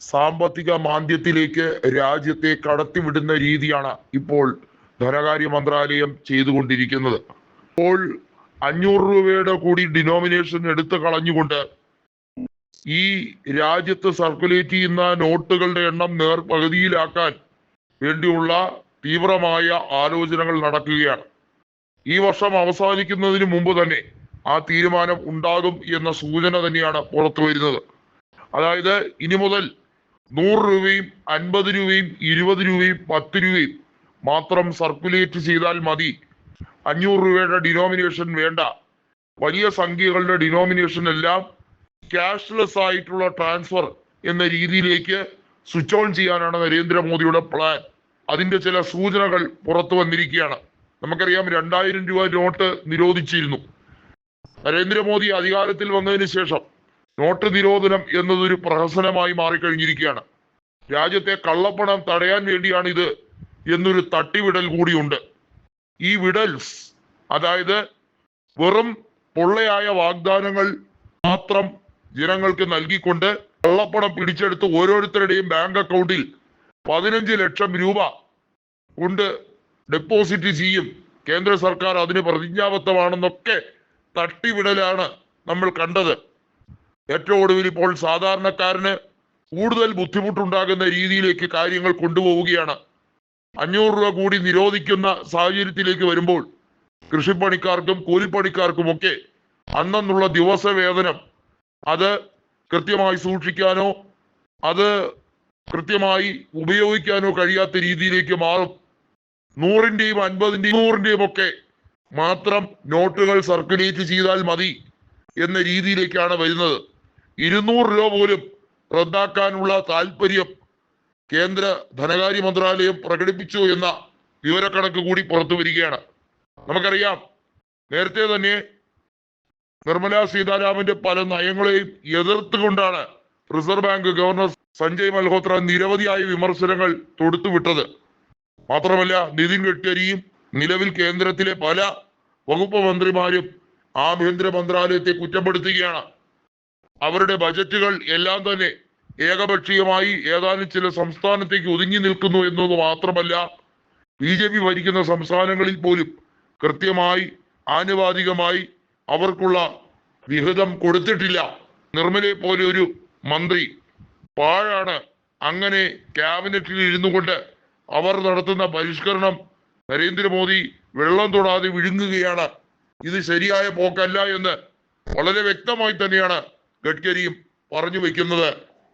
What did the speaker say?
സാമ്പത്തിക മാന്ദ്യത്തിലേക്ക് രാജ്യത്തെ കടത്തിവിടുന്ന രീതിയാണ് ഇപ്പോൾ ധനകാര്യ മന്ത്രാലയം ചെയ്തുകൊണ്ടിരിക്കുന്നത്. ഇപ്പോൾ അഞ്ഞൂറ് രൂപയുടെ കൂടി ഡിനോമിനേഷൻ എടുത്തു കളഞ്ഞുകൊണ്ട് ഈ രാജ്യത്ത് സർക്കുലേറ്റ് ചെയ്യുന്ന നോട്ടുകളുടെ എണ്ണം നേർ പകുതിയിലാക്കാൻ വേണ്ടിയുള്ള തീവ്രമായ ആലോചനകൾ നടക്കുകയാണ്. ഈ വർഷം അവസാനിക്കുന്നതിന് മുമ്പ് തന്നെ ആ തീരുമാനം ഉണ്ടാകും എന്ന സൂചന തന്നെയാണ് പുറത്തു വരുന്നത് അതായത് ഇനി മുതൽ നൂറ് രൂപയും അൻപത് രൂപയും ഇരുപത് രൂപയും പത്ത് രൂപയും മാത്രം സർക്കുലേറ്റ് ചെയ്താൽ മതി. അഞ്ഞൂറ് രൂപയുടെ ഡിനോമിനേഷൻ വേണ്ട. വലിയ സംഖ്യകളുടെ ഡിനോമിനേഷൻ എല്ലാം ക്യാഷ്ലെസ് ആയിട്ടുള്ള ട്രാൻസ്ഫർ എന്ന രീതിയിലേക്ക് സ്വിച്ച് ഓൺ ചെയ്യാനാണ് നരേന്ദ്രമോദിയുടെ പ്ലാൻ അതിന്റെ ചില സൂചനകൾ പുറത്തു വന്നിരിക്കുകയാണ്. നമുക്കറിയാം രണ്ടായിരം രൂപ നോട്ട് നിരോധിച്ചിരുന്നു. നരേന്ദ്രമോദി അധികാരത്തിൽ വന്നതിന് ശേഷം നോട്ട് നിരോധനം എന്നതൊരു പ്രഹസനമായി മാറിക്കഴിഞ്ഞിരിക്കുകയാണ്. രാജ്യത്തെ കള്ളപ്പണം തടയാൻ വേണ്ടിയാണ് ഇത് എന്നൊരു തട്ടിവിടൽ കൂടിയുണ്ട്. ഈ വിടൽസ് അതായത് വെറും പൊള്ളയായ വാഗ്ദാനങ്ങൾ മാത്രം ജനങ്ങൾക്ക് നൽകിക്കൊണ്ട് കള്ളപ്പണം പിടിച്ചെടുത്ത് ഓരോരുത്തരുടെയും ബാങ്ക് അക്കൗണ്ടിൽ പതിനഞ്ച് ലക്ഷം രൂപ കൊണ്ട് ഡെപ്പോസിറ്റ് ചെയ്യും. കേന്ദ്ര സർക്കാർ അതിന് പ്രതിജ്ഞാബദ്ധമാണെന്നൊക്കെ തട്ടിവിടലാണ് നമ്മൾ കണ്ടത്. ഏറ്റവും ഒടുവിൽ ഇപ്പോൾ സാധാരണക്കാരന് കൂടുതൽ ബുദ്ധിമുട്ടുണ്ടാകുന്ന രീതിയിലേക്ക് കാര്യങ്ങൾ കൊണ്ടുപോവുകയാണ്. അഞ്ഞൂറ് രൂപ കൂടി നിരോധിക്കുന്ന സാഹചര്യത്തിലേക്ക് വരുമ്പോൾ കൃഷിപ്പണിക്കാർക്കും കൂലിപ്പണിക്കാർക്കും ഒക്കെ അന്നുള്ള ദിവസ വേതനം അത് കൃത്യമായി സൂക്ഷിക്കാനോ അത് കൃത്യമായി ഉപയോഗിക്കാനോ കഴിയാത്ത രീതിയിലേക്ക് മാറും. നൂറിന്റെയും അൻപതിന്റെയും നൂറിന്റെയും ഒക്കെ മാത്രം നോട്ടുകൾ സർക്കുലേറ്റ് ചെയ്താൽ മതി എന്ന രീതിയിലേക്കാണ് വരുന്നത്. ഇരുന്നൂറ് രൂപ പോലും റദ്ദാക്കാനുള്ള താല്പര്യം കേന്ദ്ര ധനകാര്യ മന്ത്രാലയം പ്രകടിപ്പിച്ചു എന്ന വിവരക്കണക്ക് കൂടി പുറത്തു വരികയാണ്. നമുക്കറിയാം നേരത്തെ തന്നെ നിർമ്മല സീതാരാമന്റെ പല നയങ്ങളെയും എതിർത്തുകൊണ്ടാണ് Reserve Bank governor Sanjay Malhotra നിരവധിയായ വിമർശനങ്ങൾ തൊടുത്തുവിട്ടത്. മാത്രമല്ല നിതിൻ ഗഡ്കരിയും നിലവിൽ കേന്ദ്രത്തിലെ പല വകുപ്പ് മന്ത്രിമാരും ആഭ്യന്തര മന്ത്രാലയത്തെ കുറ്റപ്പെടുത്തുകയാണ്. അവരുടെ ബജറ്റുകൾ എല്ലാം തന്നെ ഏകപക്ഷീയമായി ഏതാനും ചില സംസ്ഥാനത്തേക്ക് ഒതുങ്ങി നിൽക്കുന്നു എന്നത് മാത്രമല്ല ബി ജെ പി ഭരിക്കുന്ന സംസ്ഥാനങ്ങളിൽ പോലും കൃത്യമായി ആനുപാതികമായി അവർക്കുള്ള വിഹിതം കൊടുത്തിട്ടില്ല. നിർമ്മലയെ പോലെ ഒരു മന്ത്രി പാഴാണ്. അങ്ങനെ ക്യാബിനറ്റിൽ ഇരുന്നു കൊണ്ട് അവർ നടത്തുന്ന പരിഷ്കരണം നരേന്ദ്രമോദി വെള്ളം തൊടാതെ വിഴുങ്ങുകയാണ്. ഇത് ശരിയായ പോക്കല്ല എന്ന് വളരെ വ്യക്തമായി തന്നെയാണ് ഗഡ്കരിയും പറഞ്ഞു വെക്കുന്നത്